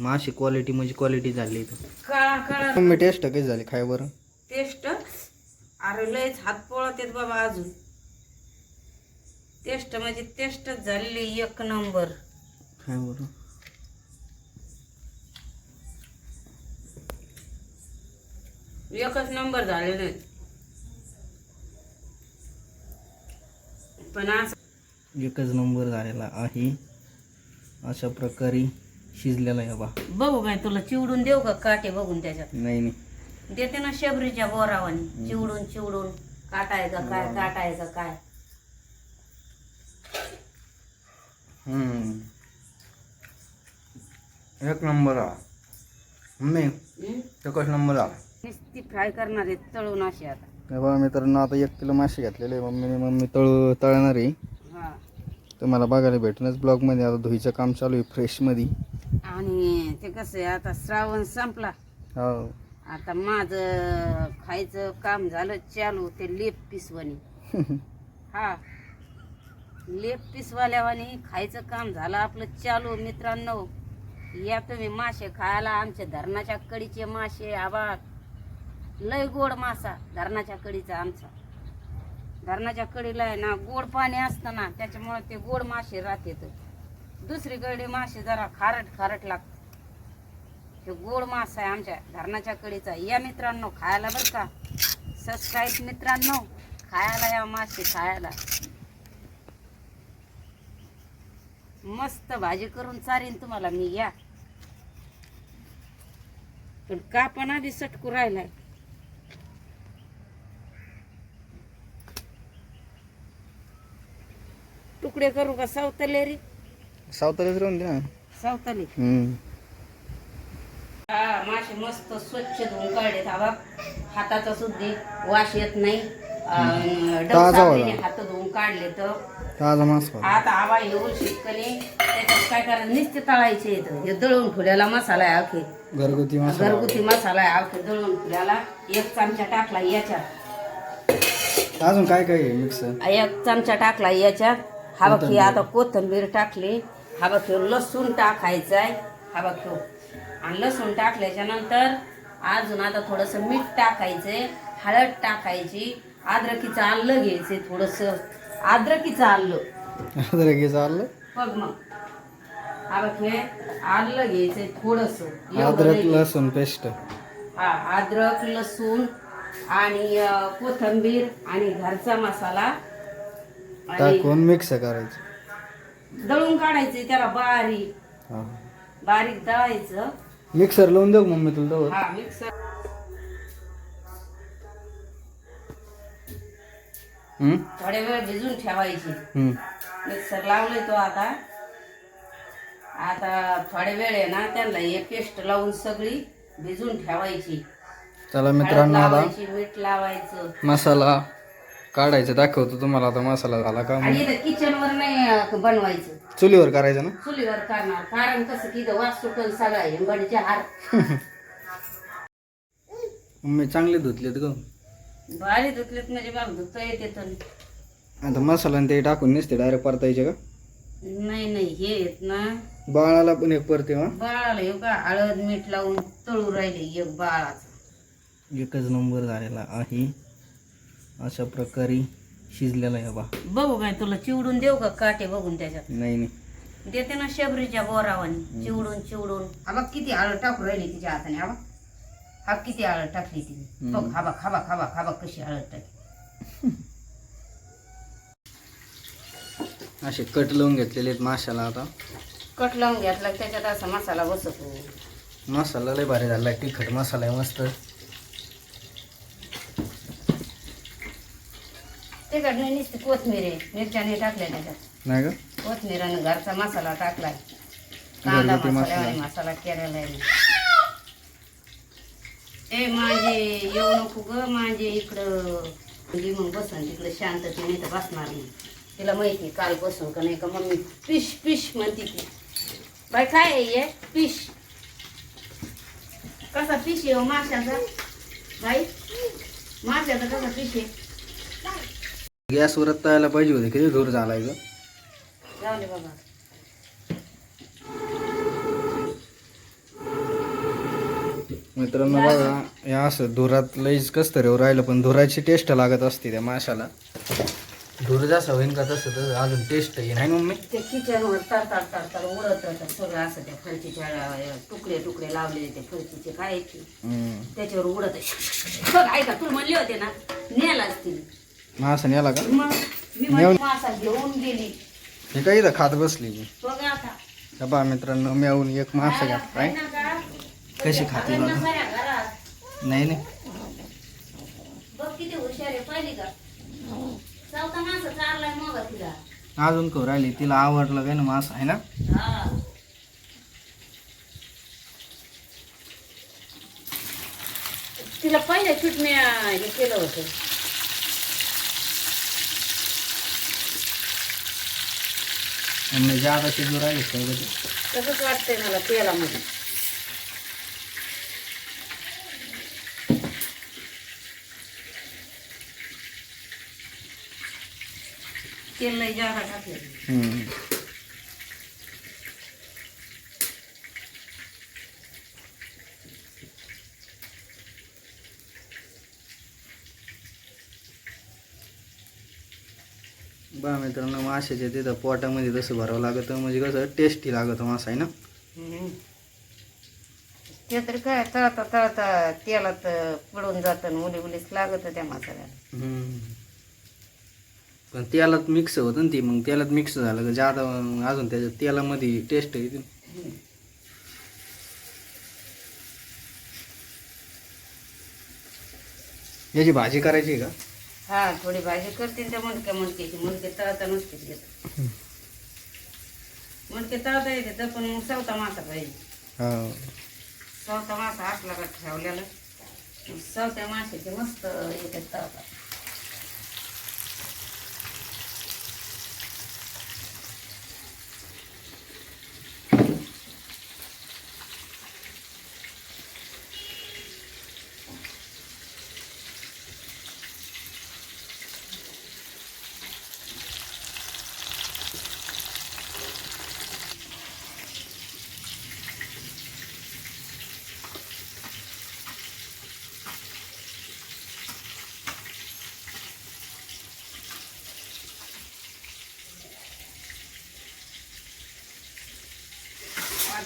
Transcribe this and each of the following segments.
माशी क्वालिटी म्हणजे क्वालिटी झाली इथं. काळा काळा. मम्मी टेस्ट कशी झाली खाय बरं? टेस्ट अरे लयच हात पळत आहेत बाबा अजून. टेस्ट म्हणजे टेस्टच झालेली एक नंबर खाय बरं. एकच नंबर झालेले. पण आज एकच नंबर झालेला आहे. अशा प्रकारे शिजलेला आहे बा. बघू काय तुला चिवडून देऊ का? काटे बघून त्याच्यात. नाही नाही. देते ना शबरीच्या बोरावानी चिवडून चिवडून. काटायचं काय काटायचं काय? हम्म. एक नंबर मम्मी हं? एकच नंबर नुसती फ्राय करणार आहे तळून अशी आता. तेव्हा मित्रांनो आता एक किलो मासे घेतलेले मम्मीने मम्मी तळू तळणार. आहे तुम्हाला बघायला भेटूनच ब्लॉगमध्ये आता धुईचं काम चालू आहे फ्रेशमध्ये. आणि ते कसं आहे आता श्रावण संपला. हो. आता माझं खायचं काम झालं चालू ते लेप पिसवानी. हा. लेप पिसवाल्यावानी खायचं काम झालं आपलं चालू मित्रांनो. या तुम्ही मासे खायला आमच्या धरणाच्या कडीचे मासे आबा. लय गोड मासा धरणाच्या कडीचा आमचा. धरणाच्या कडीला आहे ना गोड पाणी असतं ना त्याच्यामुळे ते गोड मासे राहतात दुसरीकडे मासे जरा खारट खारट लागते. हे गोड मास आहे आमच्या धरणाच्या कडीचा. या मित्रांनो खायला बरं का? सबस्क्राईब मित्रांनो खायला या मासे खायला. मस्त भाजी करून चारीन तुम्हाला मी या. पण कापण आधी सटकू राहिलाय. तुकडे करू का? सावतले रे. सावतालाच राहून दे ना. सावतले. हम्म. हा मासे मस्त स्वच्छ धुवून काढलेत. हा बघ हाताचा सुद्धा वास येत नाही. अं, डब ताजा साबणाने वाला. हात धुवून काढले तर ताजा मास पाव. आता आवा येऊन शिकले. त्याच्यात काय करायचं नुसते तळायचे हे दळून फुल्याला मसाला आहे अखे घरगुती मसाला. घरगुती मसाला आहे अखे दळून फुल्याला एक चमचा टाकला याच्यात. अजून काय काय मिक्स एक चमचा टाकला याच्यात. हा बघ आता कोथिंबीर टाकली हा बघ लसूण टाकायचं आहे हा बघ. आणि लसूण टाकल्याच्या नंतर अजून आता थोडस मीठ टाकायचंय हळद टाकायची अद्रकीचं आलं घ्यायचंय थोडस. अद्रकीचं आलं. अद्रकीचं आलं? बघ मग. हा बघ हे आलं घ्यायचंय थोडस. अद्रक लसूण पेस्ट. हा अद्रक लसूण आणि कोथिंबीर आणि घरचा मसाला टाकून मिक्स करायचं? दळून काढायचे त्याला बारीक. हा. बारीक दळायचं. मिक्सर लावून देऊ का मम्मी तुला तेवढं? हा मिक्सर हम्म? थोड्या वेळ भिजून ठेवायची. हम्म. मिक्सर लावले तो आता. आता थोड्या वेळ आहे ना त्यांना हे पेस्ट लावून सगळी भिजून ठेवायची. चला हळद मित्रांनो आता लावायची मीठ लावायचं. मसाला. काढायचं दाखवतो तुम्हाला आता मसाला झाला का आणि इथं किचन वर नाही बनवायचं. चुलीवर करायचं ना? चुलीवर करणार कारण कसं की इथं वास सुटल सगळा हेंगडीचे हार. मम्मी चांगले धुतलेत ग. भारी धुतलेत म्हणजे मग धुता येते तर. आता मसाला आणि ते टाकून नसते डायरेक्ट परतायचे का? नाही नाही हे येत ना. बाळाला पण एक परते हा. बाळाला हे का? हळद मीठ लावून तळू राहिले एक बाळाचं. एकच नंबर झालेला आहे. अशा प्रकारे शिजलेला आहे बा. बघू काय तुला चिवडून देऊ का काटे बघून त्याच्यात? नाही नाही. देते ना शबरीच्या बोरावानी चिवडून चिवडून. हा बघ किती हळद टाकू राहिली तिच्या हाताने हा बघ. हा किती हळद टाकली तिने. बघ हा बघ हा बघ हा बघ हा बघ कशी हळद टाकली असे कट लावून घेतलेले आहेत माशाला आता. कट लावून घेतला त्याच्यात असा मसाला बसतो. मसाला लय भारी झाला तिखट मसाला आहे मस्त. नाही नुसती कोथमीर आहे. मिरच्याने टाकल्या त्याच्यात. नाही का? कोथमीर आणि घरचा मसाला टाकलाय. कांदा घरगुती मसाला मसाला. आणि मसाला केलेला आहे. ए माझे येऊ नको ग माझे इकडं. मग बसन तिकडे शांततेने तर बसणार नाही. तिला माहिती काल बसून का नाही का मम्मी पिश पिश म्हणते ती. बाय काय आहे हे? पिश. कसा पिश आहे हो माशाचा? बाई माशाचा कसा पिश आहे? गॅसवर तळायला पाहिजे होते. किती दूर झालाय ग. मित्रांनो बघा हे असं धुरात लईच कस तरी राहिलं पण धुराची टेस्ट लागत असते त्या माशाला. धुर जसं होईन का तसं तसं अजून टेस्ट येईल आहे ना मम्मी? ते किचनवर तरतार तरतार उडत राहतं. सगळं असं त्या फरचीच्या अं, तुकडे तुकडे लावलेले ते फरचीचे खायचे. त्याच्यावर उडत बघ ऐका तुला म्हणले होते ना न्यायला असतील. मासा नेला का? मग मी म्हणजे मासा घेऊन गेली. हे काही इथं खात बसली मी. बघ आता. का बा मित्रांनो मेवून एक मासा घ्या काय ना का? कशी खाते आपण बघा. नसाऱ्या घरात नाही नाही. बघ किती हुशार आहे पाहिली का? चौथा मासा चारलाय मग तिला. अजून करू राहिली तिला आवडलं काय ना मासा आहे ना? हा. तिला पहिल्या चुटण्या हे केलं होतं. मम्मी जादा शिजू राहिली बघ तसंच वाटतंय मला तेलामध्ये तेल लय जादा टाकलं हम्म. बा मित्रांनो माशाच्या तिथं पोटामध्ये तसं भरावं लागतं. म्हणजे कसं टेस्टी लागतं मासा आहे ना? ते तरी काय तळता तळता तेलात पडून जातं उली उलीच लागत त्या हम्म. पण तेलात मिक्स होतं ना ती. मग तेलात मिक्स झालं का जादा अजून त्याच्या तेलामध्ये टेस्ट येते. याची भाजी करायची का? हा थोडी भाजी करते त्या मुंडक्या मुंडक्याची. मुंडके तळता नसतेच घेत मुंडके तळता येते तर पण मग चौथा मासा पाहिजे. हो. चौथा मासा असला का ठेवलेला चौथ्या माशाचे मस्त येतात तळता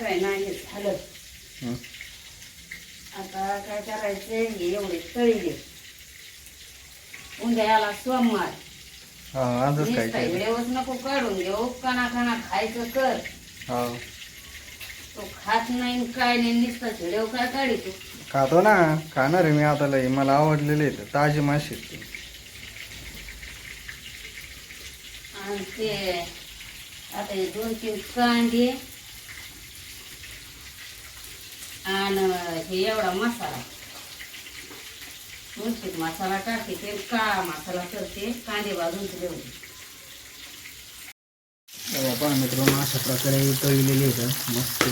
आता आहे ना हे झालं. हं. आता काय करायचंय हे एवढे तळीले उद्या याला सोमवार. हा आजच नुसता खायचं व्हिडिओच नको काढून घेऊ. कणा कणा खायचं कर. हो. तो खात नाही न काय नाही नुसता व्हिडिओ काय काढितो खातो ना. खाणार आहे मी आता लय मला आवडलेले आहेत ताजे मासे आहेत ते. आणि ते आता हे दोन तीन कांदे. आणि हे एवढा मसाला. मुंशीत मसाला टाकते ते काळा मसाला करते कांदे भाजून ठेवते बाबा पहा मित्रांनो अशा प्रकारे तळलेले आहेत मस्त.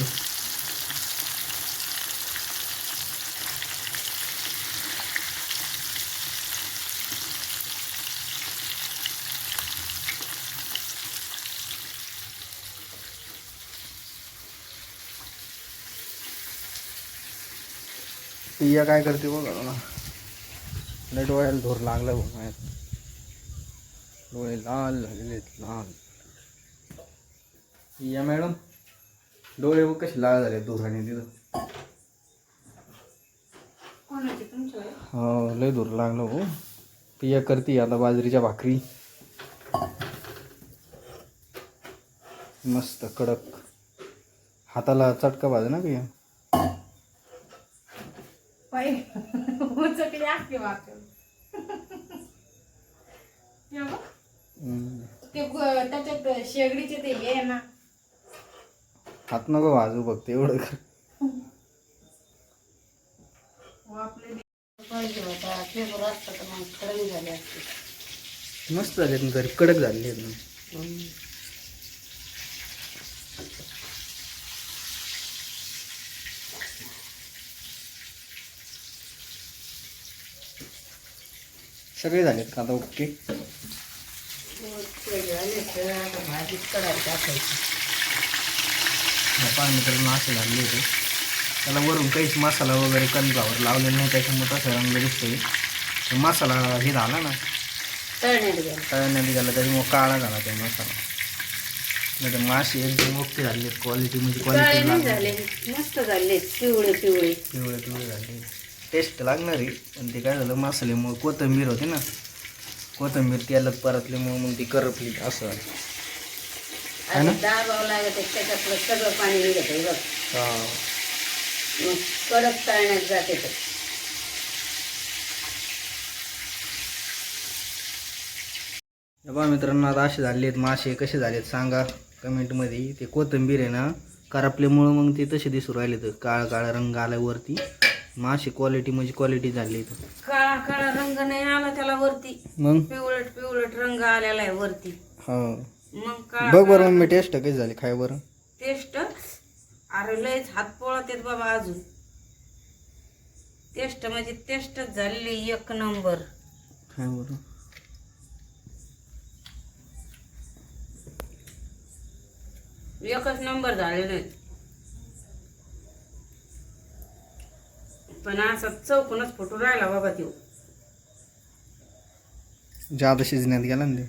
पिया काय करते बघा ना. लय डोळ्याला धूर लागला बघ. डोळे लाल झालेले लाल. या मॅडम डोळे बघ कसे लाल झाले धुराने तिथं. हो लय धूर लागलो हो. पिया करते आता बाजरीच्या भाकरी. मस्त कडक. हाताला चटका भाज ना पिया पाय उचकली आखी वाकड हम्म. ते त्याच्यात शेगडीचे ते हे ना. हात नको भाजू फक्त एवढं आपले पाहिजे होता. फेबर असतं तर मग खरं झाले असते. मस्त झाले कडक झाले सगळे झालेत का आता ओके? झाले भाजीत कडायला टाकायची पाच मित्रांनो असे झाले होते. त्याला वरून काहीच मसाला वगैरे कणकावर लावलेला नाही त्याच्यामुळे तसा रंग दिसतोय. तर मसाला हे झाला ना तळण्यात गेला त्याच्यामुळे काळा झाला ते मसाला. नाही तर मासे एकदम ओके झाले क्वालिटी म्हणजे क्वालिटी झाले मस्त झाले पिवळे पिवळे पिवळे पिवळे झाले टेस्ट लागणारी. पण ते काय झालं मसाल्यामुळे कोथिंबीर होती ना. कोथिंबीर तेलात परतल्यामुळे मग ती करपली असं. झालं. है ना? आणि दाबावं लागत आहे, त्याच्यातलं सगळं पाणी निघत आहे बघ. हा. मग कडक तळण्यात जाते तर हे पहा मित्रांनो आता असे झाले आहेत मासे कसे झालेत सांगा कमेंटमध्ये. ते कोथिंबीर आहे ना करपल्यामुळं मग ते तसे दिसू राहिले तर काळा काळा रंग आला वरती. मासे क्वालिटी म्हणजे क्वालिटी झाली इथं. काळा काळा रंग नाही आला त्याला वरती. मग? पिवळट पिवळट रंग आलेला आहे वरती. हो. मग काळा बघ बरं मी टेस्ट कशी झाली खाय बरं. टेस्ट अरे लयच हात पोळत आहेत बाबा अजून. टेस्ट म्हणजे टेस्टच झालेली एक नंबर खाय बरं. एकच नंबर झालेले आहेत पण असा चौकूनच फोटो राहिला बाबा तो जादा शिजण्यात गेला ना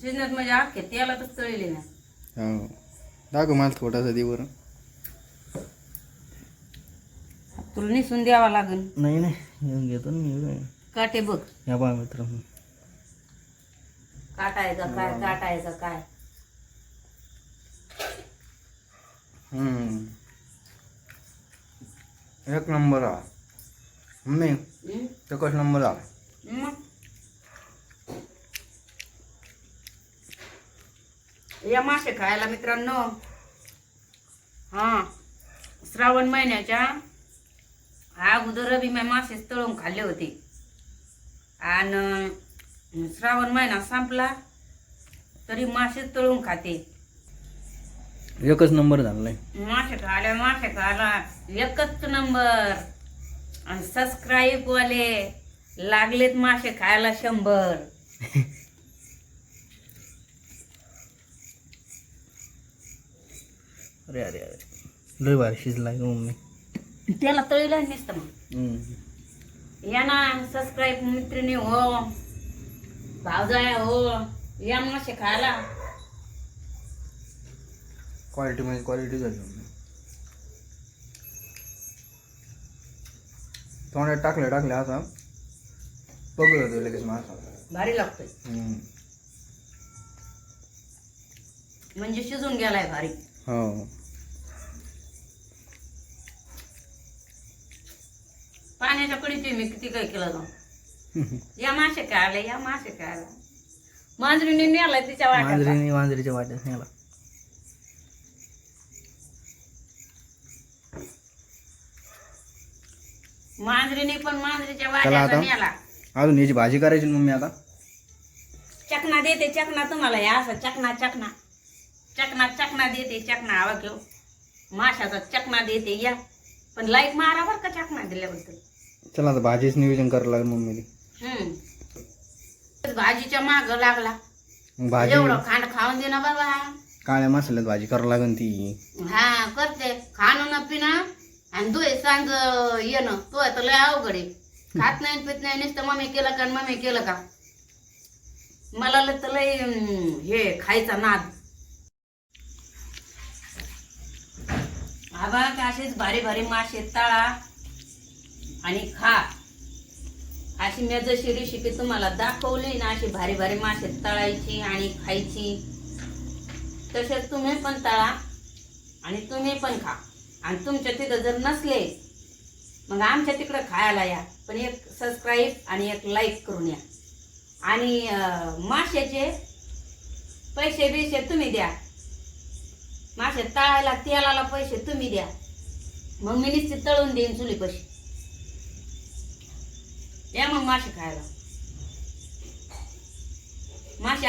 शिजण्यात म्हणजे अख्खे तेलातच तळले ना. हो. दाखव मला थोडासा दे बरं. तुला निसून द्यावा लागेल नाही नाही. येऊन घेतो ना मी एवढं. काटे बघ. या पहा मित्रांनो काटा आहे का काय काटा आहे का काय. हम्म. एक नंबर आला मम्मी हं? एकच नंबर मग? या मासे खायला मित्रांनो. हा. श्रावण महिन्याच्या अगोदर बी मी मासेच तळून खाल्ले होते. आणि श्रावण महिना संपला तरी मासेच तळून खाते. एकच नंबर झालाय मासे खायला एकच नंबर. आणि सबस्क्राईब वाले लागलेत मासे खायला शंभर. अरे अरे अरे. लय भारी शिजलाय गं मम्मी. त्याला तळीला नसतं मग. हम्म. या ना सबस्क्राईब मैत्रिणी हो. भावजाया हो. या मासे खायला. क्वालिटी म्हणजे क्वालिटी झाली तोंडात टाकले टाकले आता बघत होतो लगेच मासा भारी लागतोय. म्हणजे शिजून गेलाय भारी. हो. पाण्याच्या कडीचे मी किती काय केलं जाऊ या मासे खायला या मासे खायला मांजरीने नेलाय तिच्या वाट्यात मांजरीने मांजरीच्या वाट्यात नेला. मांजरीने पण मांजरीच्या चला आता. अजून याची भाजी करायची ना मम्मी आता? चकना देते चकना तुम्हाला या असं चकना चकना. चकना चकना देते चकना. हवा घेऊ. माशाचा चकना देते या. पण लाईक मारा बरं का चकना दिल्याबद्दल. चला आता भाजीच नियोजन करावं लागेल मम्मीला. हम्म. भाजीच्या माग लागला. मग भाजी एवढं खांड खाऊन दे ना बाबा. काळ्या मसाल्यात भाजी करावं लागेल ती. हा करते. खाणं न पिणं. आणि दोय सांज येणं तो आता लय अवघड आहे. खात नाही पित नाही नुसतं मम्मी केलं का मम्मी केलं का? मला लय तर लय हे खायचा नाद. आबा असेच भारी भारी मासे तळा? आणि खा. अशी मी जशी रेसिपी तुम्हाला दाखवली ना अशी भारी भारी मासे तळायची आणि खायची. तसेच तुम्ही पण तळा आणि तुम्ही पण खा. आणि तुमच्या तिथं जर नसले मग आमच्या तिकडं खायला या. पण एक सबस्क्राईब आणि एक लाईक करून या. आणि माशाचे पैसे बिशे तुम्ही द्या. मासे तळायला तेलाला पैसे तुम्ही द्या. मग मी निश्चित तळून देईन चुली पैसे या मग मासे खायला. मासे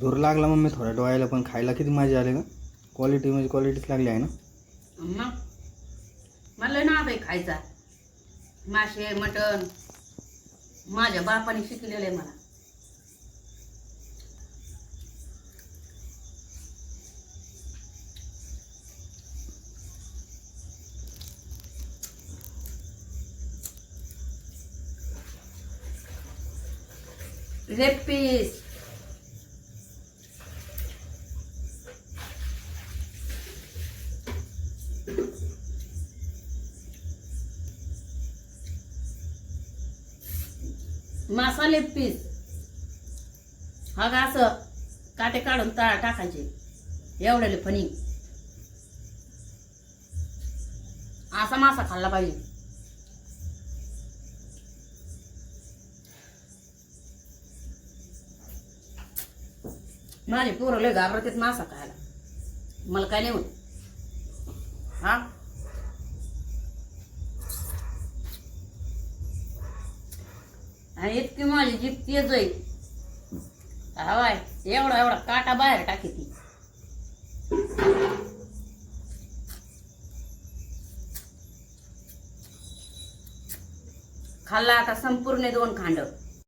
धूर लागला मग मी थोडा डोळ्याला पण खायला किती मजा आली ना. क्वालिटी म्हणजे क्वालिटीच लागली आहे ना. मग? मला ना बाई खायचा. मासे मटण. माझ्या बापाने शिकलेलं आहे मला. Leg leg piece. हा असं काटे काढून तळा टाकायचे. एवढ्याले फणी. असा मासा खाल्ला पाहिजे. माझे पोरं लय घाबरतात मासा खायला. मला काय नाही होत हा आणि माझी जीप तेज आहे हवाय एवढा एवढा काटा बाहेर टाकी ती. खाल्ला आता संपूर्ण दोन खांड.